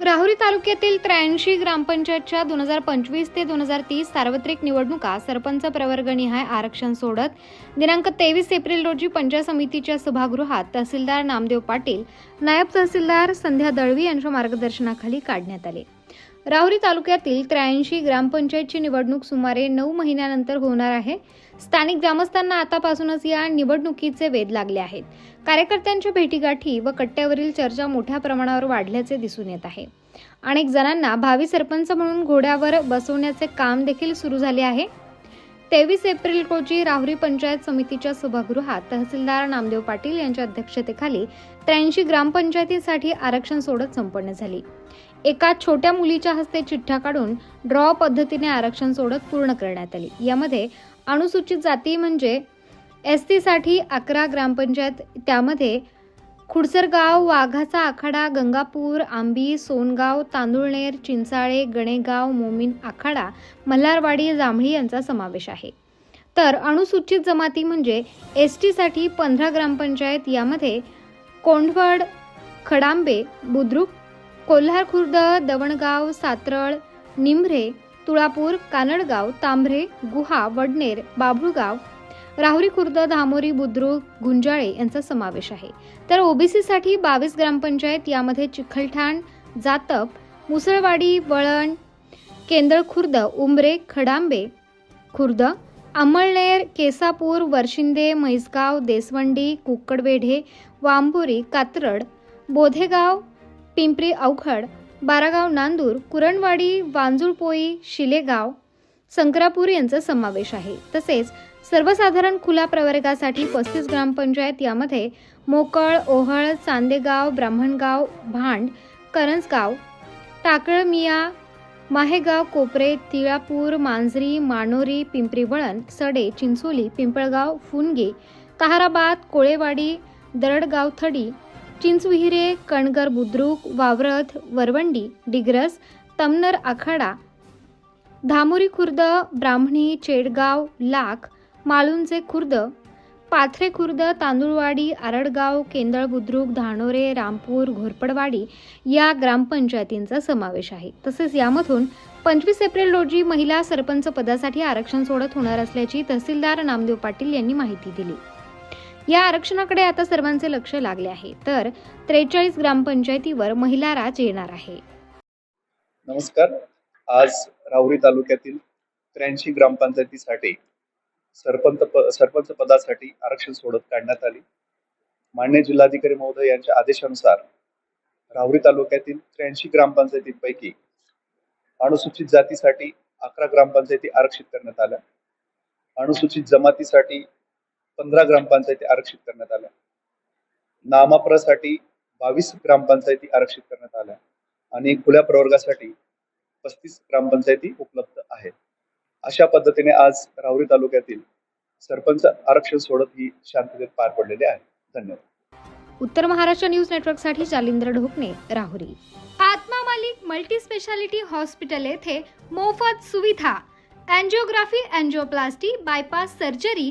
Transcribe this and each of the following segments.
राहुरी तालुक्यातील त्र्याऐंशी ग्रामपंचायतच्या दोन हजार पंचवीस ते दोन हजार तीस सार्वत्रिक निवडणुका सरपंच प्रवर्गनिहाय आरक्षण सोडत दिनांक तेवीस एप्रिल रोजी पंचायत समितीच्या सभागृहात तहसीलदार नामदेव पाटील नायब तहसीलदार संध्या दळवी यांच्या मार्गदर्शनाखाली काढण्यात आले. राहुरी तालुक्यातील त्र्याऐंशी ग्रामपंचायतची निवडणूक सुमारे नऊ महिन्यानंतर होणार आहे. स्थानिक ग्रामस्थांना आतापासूनच या निवडणुकीचे वेध लागले आहेत. कार्यकर्त्यांच्या भेटीगाठी व कट्ट्यावरील चर्चा मोठ्या प्रमाणावर वाढल्याचे दिसून येत आहे. अनेक जणांना भावी सरपंच म्हणून घोड्यावर बसवण्याचे काम देखील सुरू झाले आहे. तेवीस एप्रिल रोजी राहुरी पंचायत समितीच्या सभागृहात तहसीलदार नामदेव पाटील यांच्या अध्यक्षतेखाली त्र्याऐंशी ग्रामपंचायतीसाठी आरक्षण सोडत संपन्न झाली. एका छोट्या मुलीच्या हस्ते चिठ्ठ्या काढून ड्रॉ पद्धतीने आरक्षण सोडत पूर्ण करण्यात आली. यामध्ये अनुसूचित जाती म्हणजे एस टीसाठी अकरा ग्रामपंचायत त्यामध्ये खुडसरगाव वाघाचा आखाडा गंगापूर आंबी सोनगाव तांदुळनेर चिंचाळे गणेगाव मोमीन आखाडा मल्हारवाडी जांभळी यांचा समावेश आहे. तर अनुसूचित जमाती म्हणजे एस टीसाठी पंधरा ग्रामपंचायत यामध्ये कोंढवड खडांबे बुद्रुक कोल्हार खुर्द दवणगाव सातरळ निंभरे तुळापूर कानडगाव तांभरे गुहा वडनेर बाभुळगाव राहुरी खुर्द धामोरी बुद्रुक गुंजाळे यांचा समावेश आहे. तर ओबीसीसाठी बावीस ग्रामपंचायत यामध्ये चिखलठाण जातप मुसळवाडी वळण केंदळ खुर्द उंबरे खडांबे खुर्द अंमळनेर केसापूर वर्शिंदे म्हैसगाव देसवंडी कुक्कडवेढे वांबोरी कात्रड बोधेगाव पिंपरी अवखड बारागाव नांदूर कुरणवाडी वांजुळपोई शिलेगाव संक्रापूर यांचा समावेश आहे. तसेच सर्वसाधारण खुला प्रवर्गासाठी पस्तीस ग्रामपंचायत यामध्ये मोकळ ओहळ चांदेगाव ब्राह्मणगाव भांड करंजगाव टाकळमिया माहेगाव कोपरे तिळापूर मांजरी मानोरी पिंपरी वळण सडे चिंचोली पिंपळगाव फुनगे कहाराबाद कोळेवाडी दरडगाव थडी चिंचविहिरे कणगर बुद्रुक वावरथ वरवंडी डिग्रस तमनर आखाडा धामोरी खुर्द ब्राह्मणी चेडगाव लाख माळुंजे खुर्द पाथरे खुर्द तांदूळवाडी आरडगाव केंदळ बुद्रुक धानोरे रामपूर घोरपडवाडी या ग्रामपंचायतींचा समावेश आहे. तसेच यामधून पंचवीस एप्रिल रोजी महिला सरपंच पदासाठी आरक्षण सोडत होणार असल्याची तहसीलदार नामदेव पाटील यांनी माहिती दिली. या आरक्षणाकडे आता सर्वांचे लक्ष लागले आहे. तर त्रेचाळीस ग्रामपंचायतीवर महिला राज येणार आहे. नमस्कार. आज राहुरी तालुक्यातील त्र्याऐंशी ग्रामपंचायतीसाठी सरपंच प सरपंच पदासाठी आरक्षण सोडत काढण्यात आली. मान्य जिल्हाधिकारी महोदय यांच्या आदेशानुसार राहुरी तालुक्यातील त्र्याऐंशी ग्रामपंचायतींपैकी अनुसूचित जातीसाठी अकरा ग्रामपंचायती आरक्षित करण्यात आल्या. अनुसूचित जमातीसाठी पंधरा ग्रामपंचायती आरक्षित करण्यात आल्या. नामाप्रसाठी बावीस ग्रामपंचायती आरक्षित करण्यात आल्या. आणि खुल्या प्रवर्गासाठी पस्तीस ग्रामपंचायती उपलब्ध आहेत. अशा पद्धतीने आज राहुरी तालुक्यातील सरपंच आरक्षण सोडत ही शांततेत पार पडलेले आहे. धन्यवाद. उत्तर महाराष्ट्र न्यूज नेटवर्कसाठी Jalindra Dhokane Rahuri. Atma Malik multi specialty hospital येथे मोफत सुविधा angiography angioplasty bypass surgery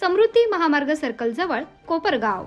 Samruddhi Mahamarg सर्कलजवळ Kopargaon.